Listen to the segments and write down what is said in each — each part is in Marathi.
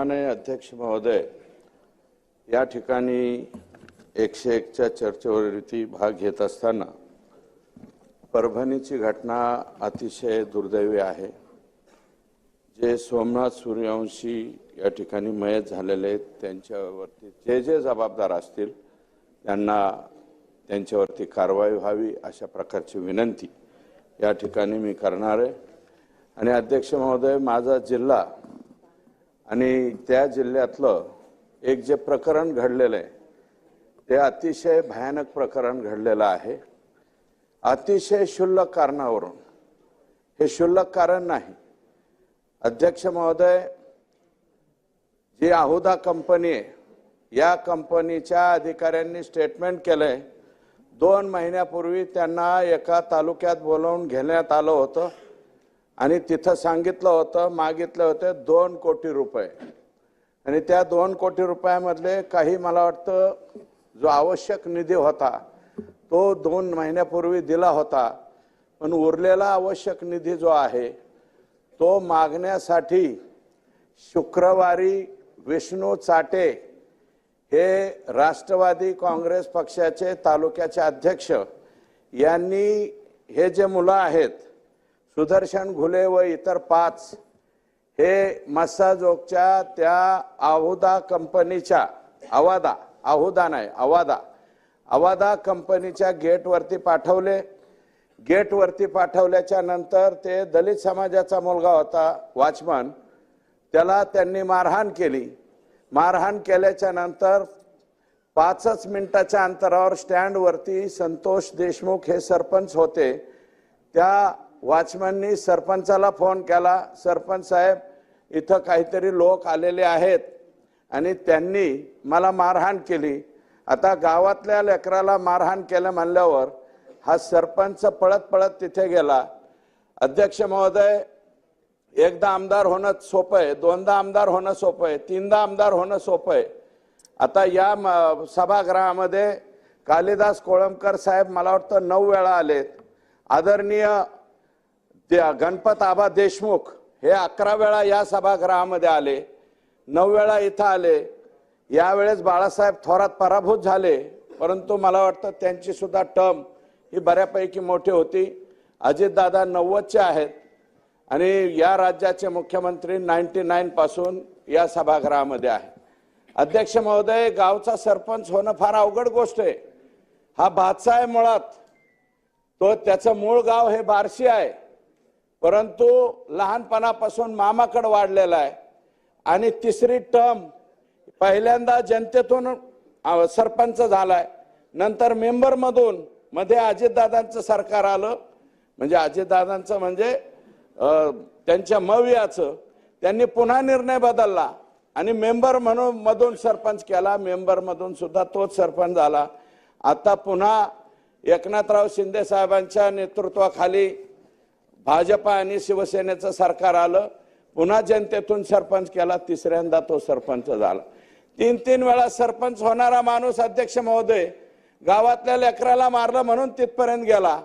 सन्माननीय अध्यक्ष महोदय या ठिकाणी एकशे एकच्या चर्चेवरती भाग घेत असताना परभणीची घटना अतिशय दुर्दैवी आहे. जे सोमनाथ सूर्यवंशी या ठिकाणी मयत झालेले आहेत त्यांच्यावरती जे जे जबाबदार असतील त्यांना त्यांच्यावरती कारवाई व्हावी अशा प्रकारची विनंती या ठिकाणी मी करणार आहे. आणि अध्यक्ष महोदय माझा जिल्हा आणि त्या जिल्ह्यातलं एक जे प्रकरण घडलेलं आहे ते अतिशय भयानक प्रकरण घडलेलं आहे. अतिशय क्षुल्लक कारणावरून. हे क्षुल्लक कारण नाही. अध्यक्ष महोदय जी आहुदा कंपनी आहे या कंपनीच्या अधिकाऱ्यांनी स्टेटमेंट केलंय. दोन महिन्यापूर्वी त्यांना एका तालुक्यात बोलावून घेण्यात आलं होतं. आणि तिथं सांगितलं होतं मागितलं होतं दोन कोटी रुपये. आणि त्या दोन कोटी रुपयामधले काही मला वाटतं जो आवश्यक निधी होता तो दोन महिन्यापूर्वी दिला होता. पण उरलेला आवश्यक निधी जो आहे तो मागण्यासाठी शुक्रवारी विष्णू चाटे हे राष्ट्रवादी काँग्रेस पक्षाचे तालुक्याचे अध्यक्ष यांनी हे जे मुलं आहेत सुदर्शन घुले व इतर पाच हे मस्साजोगच्या त्या आहुदा कंपनीच्या अवादा आहुदा नाही अवादा अवादा कंपनीच्या गेटवरती पाठवले. गेटवरती पाठवल्याच्या नंतर ते दलित समाजाचा मुलगा होता वॉचमन. त्याला त्यांनी मारहाण केली. मारहाण केल्याच्यानंतर पाचच मिनिटाच्या अंतरावर स्टँडवरती संतोष देशमुख हे सरपंच होते. त्या वॉचमॅननी सरपंचाला फोन केला. सरपंच साहेब इथं काहीतरी लोक आलेले आहेत आणि त्यांनी मला मारहाण केली. आता गावातल्या लेकराला मारहाण केलं म्हणल्यावर हा सरपंच पळत पळत तिथे गेला. अध्यक्ष महोदय एकदा आमदार होणं सोपं आहे दोनदा आमदार होणं सोपं आहे तीनदा आमदार होणं सोपं आहे. आता या म- सभागृहामध्ये कालिदास कोळंबकर साहेब मला वाटतं नऊ वेळा आलेत. आदरणीय ते- गणपत आबा देशमुख हे अकरा वेळा या सभागृहामध्ये आले नऊ वेळा इथं आले. यावेळेस बाळासाहेब थोरात पराभूत झाले परंतु मला वाटतं त्यांची सुद्धा टर्म ही बऱ्यापैकी मोठी होती. अजितदादा नव्वदचे आहेत आणि या राज्याचे मुख्यमंत्री नाईन्टी नाईन पासून या सभागृहामध्ये आहे. अध्यक्ष महोदय गावचा सरपंच होणं फार अवघड गोष्ट आहे. हा भातसा आहे मुळात तो त्याचं मूळ गाव हे बारशी आहे. परंतु लहानपणापासून मामाकडं वाढलेला आहे. आणि तिसरी टर्म पहिल्यांदा जनतेतून सरपंच झालाय. नंतर मेंबरमधून मध्ये अजितदादांचं सरकार आलं. म्हणजे अजितदादांचं म्हणजे त्यांच्या मवियाचं. त्यांनी पुन्हा निर्णय बदलला. आणि मेंबर म्हणून मधून सरपंच केला. मेंबरमधून सुद्धा तोच सरपंच झाला. आता पुन्हा एकनाथराव शिंदे साहेबांच्या नेतृत्वाखाली भाजपा आणि शिवसेनेचं सरकार आलं पुन्हा जनतेतून सरपंच केला तिसऱ्यांदा तो सरपंच झाला. तीन तीन वेळा सरपंच होणारा माणूस अध्यक्ष महोदय गावातल्या लेकराला मारलं म्हणून तिथपर्यंत गेला.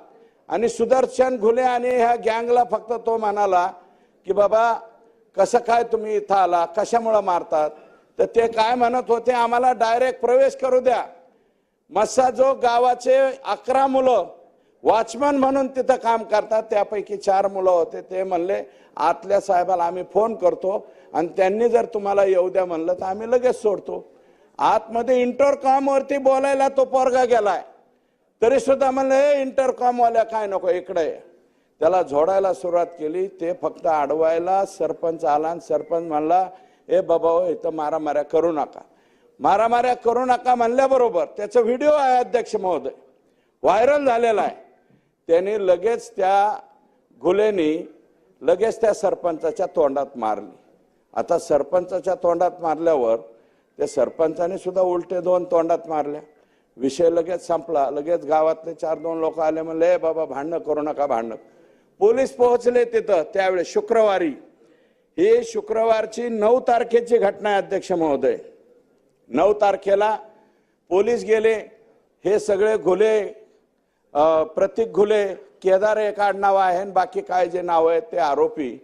आणि सुदर्शन घुले आणि ह्या गँगला फक्त तो म्हणाला की बाबा कसं काय तुम्ही इथं आला? कशामुळं मारतात? तर ते काय म्हणत होते आम्हाला डायरेक्ट प्रवेश करू द्या. मस्साजो गावाचे अकरा मुलं वॉचमन म्हणून तिथं काम करतात. त्यापैकी चार मुलं होते. ते म्हणले आतल्या साहेबाला आम्ही फोन करतो आणि त्यांनी जर तुम्हाला येऊ द्या म्हणलं तर आम्ही लगेच सोडतो. आतमध्ये इंटरकॉमवरती बोलायला तो पोरगा गेलाय. तरी सुद्धा म्हणलं हे इंटरकॉमवाल्या काय नको इकडे त्याला झोडायला सुरुवात केली. ते फक्त अडवायला सरपंच आला आणि सरपंच म्हणला ए बाबा हो, इथं मारामाऱ्या करू नका. मारामाऱ्या करू नका म्हणल्याबरोबर त्याचा व्हिडिओ आहे अध्यक्ष महोदय. व्हायरल झालेला आहे. त्याने लगेच त्या घुलेने लगेच त्या सरपंचाच्या तोंडात मारली. आता सरपंचाच्या तोंडात मारल्यावर त्या सरपंचाने सुद्धा उलटे दोन तोंडात मारल्या. विषय लगेच संपला. लगेच गावातले चार दोन लोक आले म्हणले बाबा भांडणं करू नका भांडणं. पोलीस पोहोचले तिथं त्यावेळेस शुक्रवारी. ही शुक्रवारची नऊ तारखेची घटना आहे अध्यक्ष महोदय. नऊ तारखेला पोलीस गेले. हे सगळे घुले प्रतीक घुले केदार एक आडनाव आहे आणि बाकी काय जे नाव आहेत ते आरोपी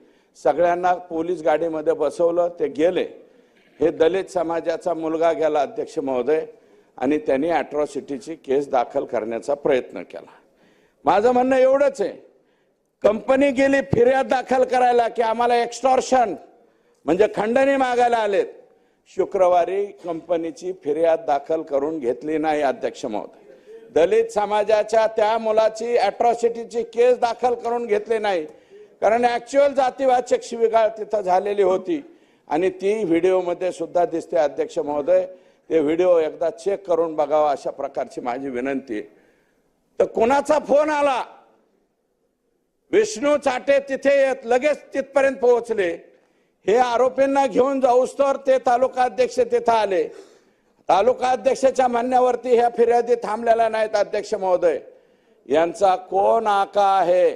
सगळ्यांना पोलीस गाडीमध्ये बसवलं ते गेले. हे दलित समाजाचा मुलगा गेला अध्यक्ष महोदय आणि त्यांनी अॅट्रॉसिटीची केस दाखल करण्याचा प्रयत्न केला. माझं म्हणणं एवढंच आहे. कंपनी गेली फिर्याद दाखल करायला की आम्हाला एक्स्टॉर्शन म्हणजे खंडणी मागायला आलेत. शुक्रवारी कंपनीची फिर्याद दाखल करून घेतली नाही अध्यक्ष महोदय. दलित समाजाच्या त्या मुलाची अॅट्रॉसिटीची केस दाखल करून घेतली नाही. कारण ॲक्च्युअल जातीवाचक शिविगाळ तिथं झालेली होती. आणि ती व्हिडिओमध्ये सुद्धा दिसते अध्यक्ष महोदय. ते व्हिडिओ एकदा चेक करून बघावा अशा प्रकारची माझी विनंती. आहे तर कोणाचा फोन आला? विष्णू चाटे तिथे येत लगेच तिथपर्यंत पोहोचले. हे आरोपींना घेऊन जाऊस तर ते तालुका अध्यक्ष तिथं आले. तालुका अध्यक्षाच्या म्हणण्यावरती ह्या फिर्यादी थांबलेल्या नाहीत अध्यक्ष महोदय. यांचा कोण आका आहे?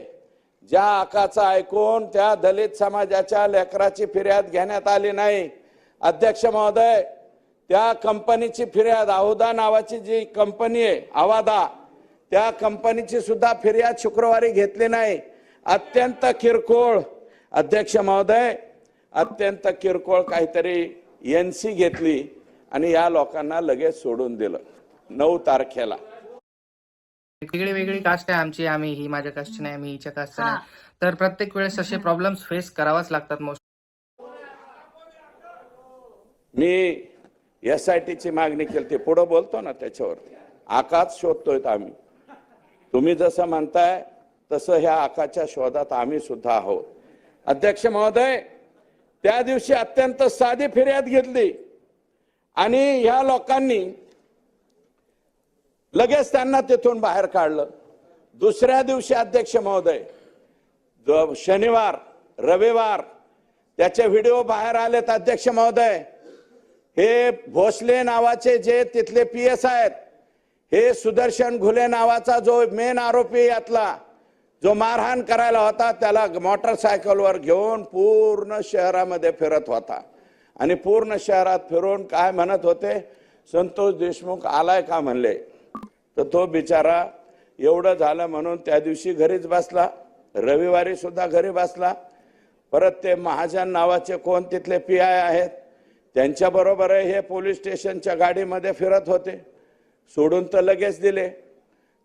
ज्या आकाचा ऐकून त्या दलित समाजाच्या लेकराची फिर्याद घेण्यात आली नाही. अध्यक्ष महोदय त्या कंपनीची फिर्याद आहुदा नावाची जी कंपनी आहे आवादा त्या कंपनीची सुद्धा फिर्याद शुक्रवारी घेतली नाही. अत्यंत किरकोळ. अध्यक्ष महोदय अत्यंत किरकोळ काहीतरी एन सी घेतली. आणि या लोकांना लगेच सोडून दिलं. नऊ तारखेला. वेगळी वेगळी कास्ट आहे आमची. आम्ही ही माझ्या कास्टची नाही मी हिच्या कास्ट. नाही. तर प्रत्येक वेळेस असे प्रॉब्लेम्स फेस करावाच लागतात मोस्ट मी एस आय टीची मागणी केली ती पुढं बोलतो ना त्याच्यावरती. आकाच शोधतोय आम्ही. तुम्ही जसं म्हणताय तसं ह्या आकाच्या शोधात आम्ही सुद्धा आहोत. अध्यक्ष महोदय त्या दिवशी अत्यंत साधी फिर्याद घेतली. आणि ह्या लोकांनी लगेच त्यांना तिथून बाहेर काढलं. दुसऱ्या दिवशी अध्यक्ष महोदय शनिवार रविवार त्याचे व्हिडिओ बाहेर आलेत अध्यक्ष महोदय. हे भोसले नावाचे जे तिथले पी एस आहेत हे सुदर्शन घुले नावाचा जो मेन आरोपी यातला जो मारहाण करायला होता त्याला मोटरसायकलवर घेऊन पूर्ण शहरामध्ये फिरत होता. आणि पूर्ण शहरात फिरून काय म्हणत होते? संतोष देशमुख आलाय का म्हणले? तर तो बिचारा एवढं झालं म्हणून त्या दिवशी घरीच बसला. रविवारी सुद्धा घरी बसला. परत ते महाजन नावाचे कोण तिथले पी आय आहेत त्यांच्याबरोबर हे पोलीस स्टेशनच्या गाडीमध्ये फिरत होते. सोडून तर लगेच दिले.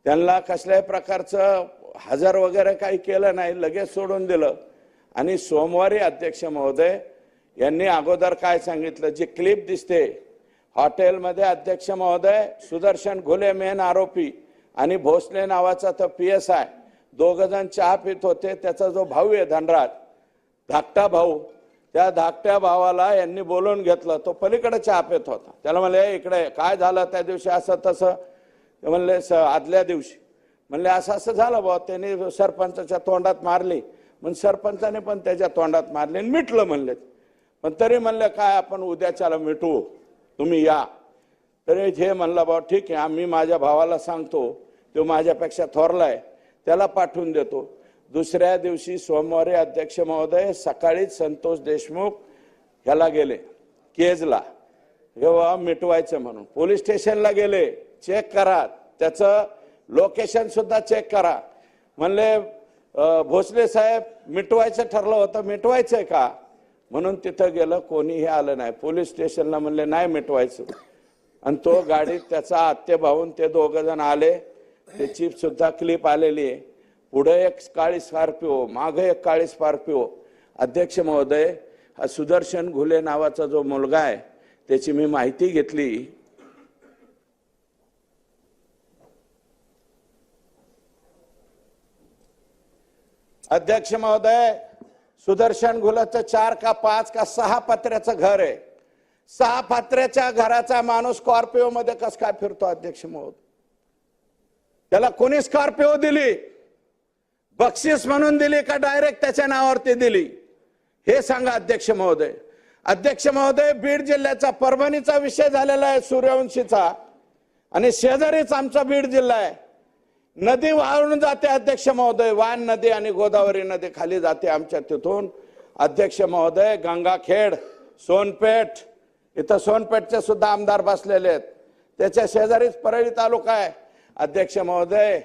त्यांना कसल्याही प्रकारचं हजर वगैरे काही केलं नाही लगेच सोडून दिलं. आणि सोमवारी अध्यक्ष महोदय यांनी अगोदर काय सांगितलं? जी क्लिप दिसते हॉटेलमध्ये अध्यक्ष महोदय सुदर्शन घुले मेन आरोपी आणि भोसले नावाचा तो पी एस आय दोघ जण चहा पित होते त्याचा जो भाऊ आहे धनराज धाकटा भाऊ त्या धाकट्या भावाला यांनी बोलवून घेतलं. तो पलीकडे चहा पित होता. त्याला म्हणले इकडे काय झालं त्या दिवशी असं तसं? ते म्हणले "स- आदल्या दिवशी. म्हणले असं असं झालं बुवा. त्यांनी सरपंचाच्या तोंडात मारली. मग सरपंचाने पण त्याच्या तोंडात मारली आणि मिटलं म्हणले. पण तरी म्हणलं काय आपण उद्याच्याला मिटवू तुम्ही या. तरी हे म्हणलं बाबा ठीक आहे आम्ही माझ्या भावाला सांगतो तो माझ्यापेक्षा थोरलाय त्याला पाठवून देतो. दुसऱ्या दिवशी सोमवारी अध्यक्ष महोदय सकाळीच संतोष देशमुख ह्याला गेले केजला. जेव्हा मिटवायचं म्हणून. पोलीस स्टेशनला गेले चेक करा. त्याचं लोकेशन सुद्धा चेक करा. म्हणले भोसले साहेब मिटवायचं ठरलं होतं मिटवायचं आहे का? म्हणून तिथं गेलं कोणीही आलं नाही. पोलीस स्टेशनला म्हणले नाही मिटवायचं. आणि तो गाडीत त्याचा आत्ते भाऊन ते दोघं जण आले. त्याची सुद्धा क्लिप आलेली आहे. पुढे एक काळी स्कॉर्पिओ मागे एक काळी स्कॉर्पिओ. अध्यक्ष महोदय हा सुदर्शन घुले नावाचा जो मुलगा आहे त्याची मी माहिती घेतली. अध्यक्ष महोदय सुदर्शन गुलाचं चार का पाच का सहा पत्र्याचं घर आहे. सहा पत्र्याच्या घराचा माणूस स्कॉर्पिओ मध्ये कस काय फिरतो अध्यक्ष महोदय? त्याला कोणी स्कॉर्पिओ दिली? बक्षीस म्हणून दिली का डायरेक्ट त्याच्या नावावरती दिली? हे सांगा अध्यक्ष महोदय. अध्यक्ष महोदय बीड जिल्ह्याचा परभणीचा विषय झालेला आहे सूर्यवंशीचा. आणि शेजारीच आमचा बीड जिल्हा आहे. नदी वाहून जाते अध्यक्ष महोदय. वान नदी आणि गोदावरी नदी खाली जाते आमच्या तिथून. अध्यक्ष महोदय गंगाखेड सोनपेठ. इथं सोनपेठचे सुद्धा आमदार बसलेले आहेत. त्याच्या शेजारीच परळी तालुका आहे. अध्यक्ष महोदय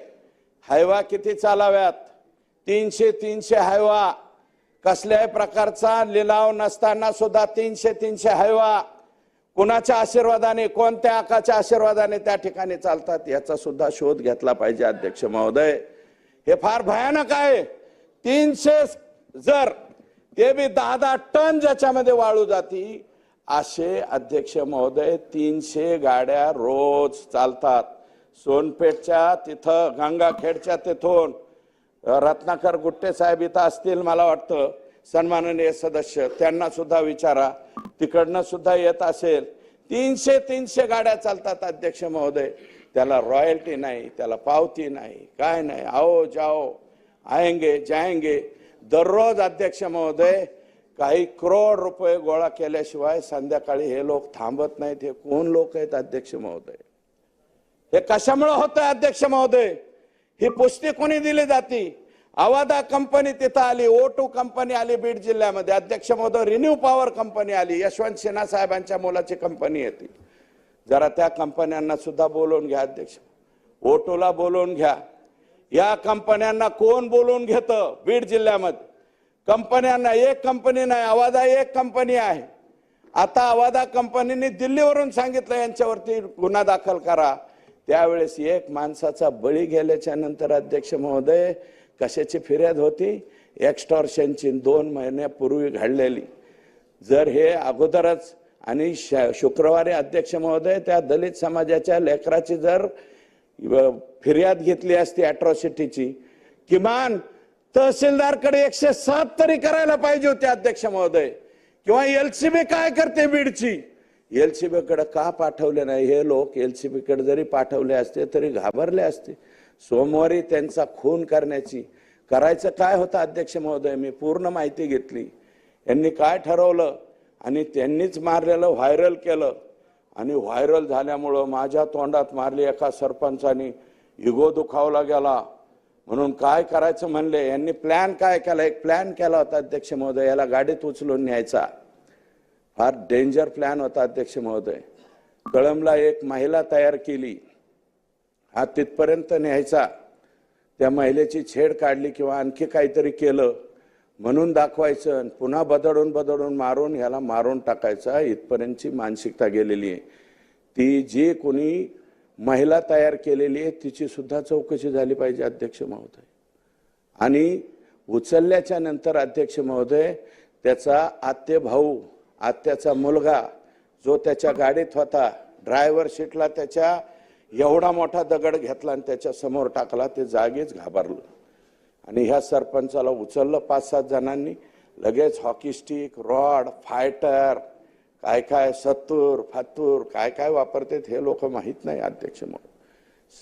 हायवा किती चालाव्यात? तीनशे तीनशे हायवा. कसल्याही प्रकारचा लिलाव नसताना सुद्धा तीनशे तीनशे हायवा. कुणाच्या आशीर्वादाने कोणत्या आकाच्या आशीर्वादाने त्या ठिकाणी चालतात याचा सुद्धा शोध घेतला पाहिजे अध्यक्ष महोदय. हे फार भयानक आहे. तीनशे जर ते बी दहा दहा टन ज्याच्यामध्ये वाळू जाती असे अध्यक्ष महोदय तीनशे गाड्या रोज चालतात. सोनपेठच्या तिथं गंगाखेडच्या तिथून. रत्नाकर गुट्टे साहेब इथं असतील मला वाटतं. सन्माननीय सदस्य त्यांना सुद्धा विचारा. तिकडनं सुद्धा येत असेल. तीनशे तीनशे गाड्या चालतात अध्यक्ष महोदय. त्याला रॉयल्टी नाही त्याला पावती नाही काय नाही आओ जाओ आएंगे जायंगे दररोज अध्यक्ष महोदय काही करोड रुपये गोळा केल्याशिवाय संध्याकाळी हे लोक थांबत नाहीत. हे कोण लोक आहेत अध्यक्ष महोदय? हे कशामुळे होतंय अध्यक्ष महोदय? ही पुष्टी कोणी दिली जाती? अवादा कंपनी तिथं आली ओ टू कंपनी आली बीड जिल्ह्यामध्ये. अध्यक्ष महोदय रिन्यू पॉवर कंपनी आली. यशवंत सिन्हा साहेबांच्या मुलाची कंपनी येते. जरा त्या कंपन्यांना सुद्धा बोलवून घ्या अध्यक्ष. ओटोला बोलवून घ्या. या कंपन्यांना कोण बोलवून घेतं बीड जिल्ह्यामध्ये? कंपन्यांना एक कंपनी नाही अवादा एक कंपनी आहे. आता अवादा कंपनीने दिल्लीवरून सांगितलं यांच्यावरती गुन्हा दाखल करा. त्यावेळेस एक माणसाचा बळी गेल्याच्यानंतर अध्यक्ष महोदय कशाची फिर्याद होती? एक्स्टॉर्शनची दोन महिन्यापूर्वी घडलेली. जर हे अगोदरच आणि श- शुक्रवारी अध्यक्ष महोदय त्या दलित समाजाच्या लेकराची जर फिर्याद घेतली असती अट्रॉसिटीची किमान तहसीलदारकडे एकशे सात तरी करायला पाहिजे होते अध्यक्ष महोदय. किंवा एल सी बी काय करते बीडची? एलसीबी कडे का पाठवले नाही? हे लोक एलसीबी कडे जरी पाठवले असते तरी घाबरले असते. सोमवारी त्यांचा खून करण्याची करायचं काय होतं अध्यक्ष महोदय? मी पूर्ण माहिती घेतली. यांनी काय ठरवलं? आणि त्यांनीच मारलेलं व्हायरल केलं. आणि व्हायरल झाल्यामुळं माझ्या तोंडात मारली एका सरपंचानी. इगो दुखावला गेला. म्हणून काय करायचं म्हणले? यांनी प्लॅन काय केला? एक प्लॅन केला होता अध्यक्ष महोदय. याला गाडीत उचलून न्यायचा. फार डेंजर प्लॅन होता अध्यक्ष महोदय. कळमला एक महिला तयार केली. हा तिथपर्यंत न्यायचा. त्या महिलेची छेड काढली किंवा आणखी काहीतरी केलं म्हणून दाखवायचं आणि पुन्हा बदडून बदडून मारून ह्याला मारून टाकायचा. इथपर्यंतची मानसिकता गेलेली आहे. ती जी कोणी महिला तयार केलेली आहे तिची सुद्धा चौकशी झाली पाहिजे अध्यक्ष महोदय. आणि उचलल्याच्या नंतर अध्यक्ष महोदय त्याचा आत्य भाऊ आत्याचा मुलगा जो त्याच्या गाडीत होता ड्रायव्हर सीटला त्याच्या एवढा मोठा दगड घेतला आणि त्याच्यासमोर टाकला ते जागीच घाबरलं. आणि ह्या सरपंचाला उचललं पाच सात जणांनी. लगेच हॉकी स्टिक रॉड फायटर काय काय सत्तूर फातूर काय काय वापरतात हे लोक माहीत नाही अध्यक्ष म्हणून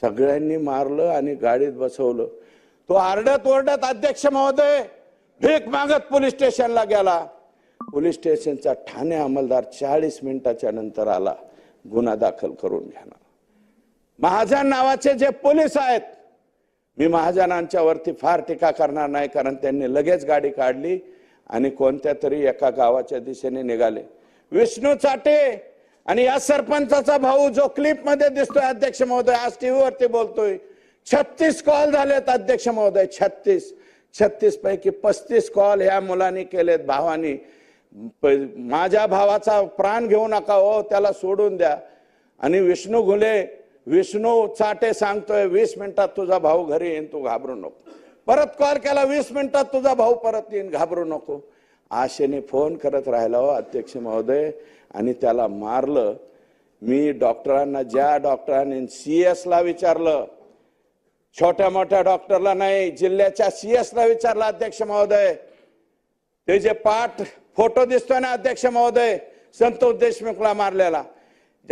सगळ्यांनी मारलं आणि गाडीत बसवलं. तो आरडत ओरडत अध्यक्ष महोदय भीक मागत पोलीस स्टेशनला गेला. पोलीस स्टेशनचा ठाणे अंमलदार चाळीस मिनिटाच्या नंतर आला गुन्हा दाखल करून घेणार. महाजन नावाचे जे पोलीस आहेत मी महाजनांच्या वरती फार टीका करणार नाही कारण त्यांनी लगेच गाडी काढली आणि कोणत्या तरी एका गावाच्या दिशेने निघाले. विष्णू चाटे आणि या सरपंचाचा भाऊ जो क्लिपमध्ये दिसतोय अध्यक्ष महोदय आज टीव्हीवरती बोलतोय. छत्तीस कॉल झालेत अध्यक्ष महोदय छत्तीस. छत्तीस पैकी पस्तीस कॉल ह्या मुलांनी केलेत भावानी. माझ्या भावाचा प्राण घेऊ नका हो त्याला सोडून द्या. आणि विष्णू घुले विष्णू चाटे सांगतोय वीस मिनिटात तुझा भाऊ घरी येईन तू घाबरू नको. परत कॉल केला वीस मिनिटात तुझा भाऊ परत येईन घाबरू नको. आशेने फोन करत राहिला हो अध्यक्ष महोदय. आणि त्याला मारलं. मी डॉक्टरांना ज्या डॉक्टरांनी सी एसला विचारलं छोट्या मोठ्या डॉक्टरला नाही जिल्ह्याच्या सी एसला विचारलं अध्यक्ष महोदय. ते जे पाठ फोटो दिसतोय ना अध्यक्ष महोदय? संतोष देशमुखला मारलेला.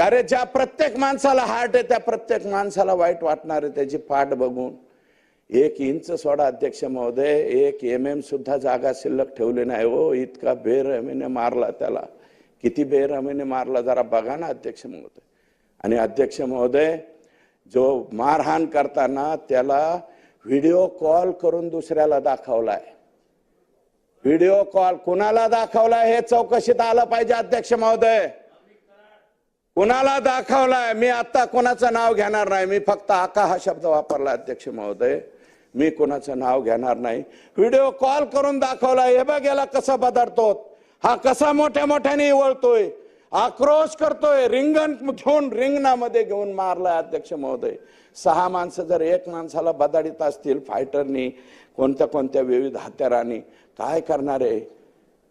अरे ज्या प्रत्येक माणसाला हार्ट आहे त्या प्रत्येक माणसाला वाईट वाटणार आहे त्याची पाठ बघून. एक इंच सोडा अध्यक्ष महोदय एक एम एम सुद्धा जागा शिल्लक ठेवली नाही हो. इतका बेरहमीने मारला त्याला. किती बेरहमीने मारला जरा बघा ना अध्यक्ष महोदय. आणि अध्यक्ष महोदय जो मारहाण करताना त्याला व्हिडिओ कॉल करून दुसऱ्याला दाखवलाय. व्हिडिओ कॉल कुणाला दाखवलाय हे चौकशीत आलं पाहिजे अध्यक्ष महोदय. कुणाला दाखवलाय? मी आता कोणाचं नाव घेणार नाही. मी फक्त आका हा शब्द वापरला अध्यक्ष महोदय. मी कोणाचं नाव घेणार नाही. व्हिडिओ कॉल करून दाखवलाय. हे बघ याला कसं बदलतो हा कसा मोठ्या मोठ्याने वळतोय आक्रोश करतोय. रिंगण घेऊन रिंगणामध्ये घेऊन मारलाय अध्यक्ष महोदय. सहा माणसं जर एक माणसाला बदाडीत असतील फायटरनी कोणत्या कोणत्या विविध हत्यारांनी काय करणार? आहे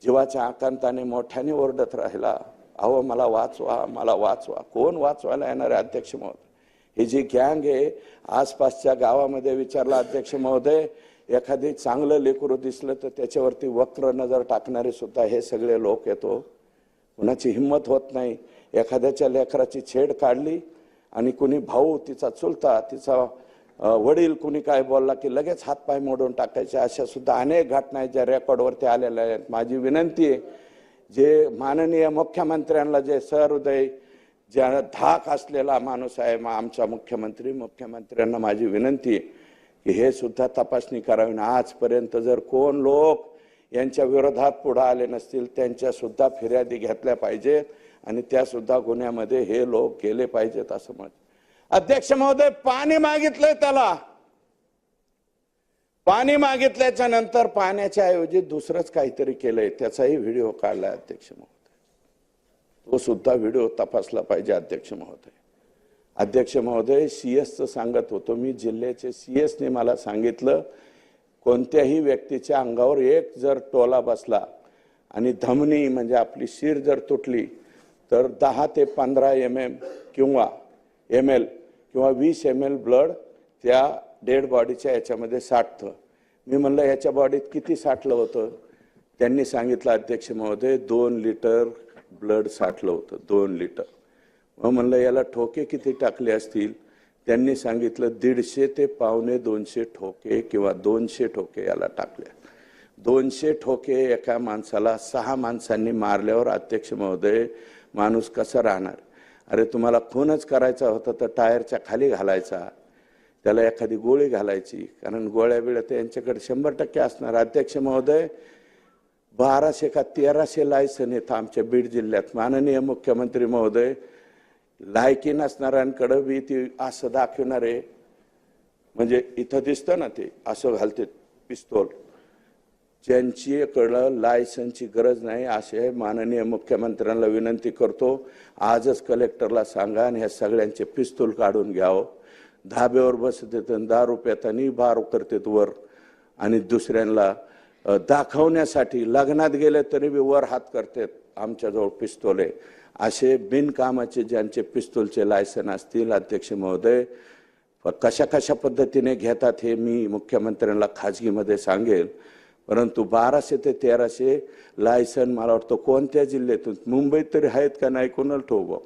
जीवाच्या आकांताने मोठ्याने ओरडत राहिला. अहो मला वाचवा मला वाचवा. कोण वाचवायला येणार आहे अध्यक्ष महोदय? ही जी गँग आहे आसपासच्या गावामध्ये विचारला अध्यक्ष महोदय एखादी चांगलं लेकरू दिसलं तर त्याच्यावरती वक्र नजर टाकणारे सुद्धा हे सगळे लोक येतो. कुणाची हिंमत होत नाही. एखाद्याच्या लेकराची छेड काढली आणि कुणी भाऊ तिचा चुलता तिचा वडील कुणी काय बोलला की लगेच हातपाय मोडून टाकायचे अशा सुद्धा अनेक घटना आहेत ज्या रेकॉर्डवरती आलेल्या आहेत. माझी विनंती आहे जे माननीय मुख्यमंत्र्यांना जे सहृदय ज्या धाक असलेला माणूस आहे मा- आमचा मुख्यमंत्री मुख्यमंत्र्यांना माझी विनंती आहे की हे सुद्धा तपासणी करावी. ना आजपर्यंत जर कोण लोक यांच्या विरोधात पुढे आले नसतील त्यांच्या सुद्धा फिर्यादी घेतल्या पाहिजेत आणि त्यासुद्धा गुन्ह्यामध्ये हे लोक गेले पाहिजेत असं म्हणत अध्यक्ष महोदय पाणी मागितलंय त्याला. पाणी मागितल्याच्या नंतर पाण्याच्या ऐवजी दुसरंच काहीतरी केलंय त्याचाही व्हिडिओ काढलाय अध्यक्ष महोदय. तो सुद्धा व्हिडिओ तपासला पाहिजे अध्यक्ष महोदय. अध्यक्ष महोदय सीएसचं सांगत होतो मी जिल्ह्याचे सीएसने मला सांगितलं कोणत्याही व्यक्तीच्या अंगावर एक जर टोला बसला आणि धमनी म्हणजे आपली शिर जर तुटली तर दहा ते पंधरा एम एम किंवा एम एल किंवा वीस एम एल ब्लड त्या डेड बॉडीच्या याच्यामध्ये साठतं. मी म्हणलं याच्या बॉडीत किती साठलं होतं? त्यांनी सांगितलं अध्यक्ष महोदय दोन लिटर ब्लड साठलं होतं दोन लिटर मग म्हणलं याला ठोके किती टाकले असतील? त्यांनी सांगितलं दीडशे ते पावणे दोनशे ठोके किंवा दोनशे ठोके याला टाकले. दोनशे ठोके एका माणसाला सहा माणसांनी मारल्यावर अध्यक्ष महोदय माणूस कसा राहणार? अरे तुम्हाला खूनच करायचा होता तर टायरच्या खाली घालायचा त्याला एखादी गोळी घालायची कारण गोळ्या बिळ्या तर यांच्याकडे शंभर टक्के असणार. अध्यक्ष महोदय बाराशे का तेराशे लायसन येतं आमच्या बीड जिल्ह्यात. माननीय मुख्यमंत्री महोदय लायकी नसणाऱ्यांकडं बी ती असं दाखवणारे म्हणजे इथं दिसतं ना ते असं घालते पिस्तोल. ज्यांच्याकडं लायसनची गरज नाही असे माननीय मुख्यमंत्र्यांना विनंती करतो. आजच कलेक्टरला सांगा आणि ह्या सगळ्यांचे पिस्तूल काढून घ्यावं. धाब्यावर बसत दहा रुपयात आणि बार करतात वर. आणि दुसऱ्यांना दाखवण्यासाठी लग्नात गेले तरी बी वर हात करतात आमच्याजवळ पिस्तूल. आहे असे बिनकामाचे ज्यांचे पिस्तूलचे लायसन असतील अध्यक्ष महोदय कशा कशा पद्धतीने घेतात हे मी मुख्यमंत्र्यांना खाजगीमध्ये सांगेल. परंतु बाराशे ते तेराशे लायसन मला वाटतं कोणत्या जिल्ह्यातून? मुंबईत तरी आहेत का नाही? कोणाला ठोबाव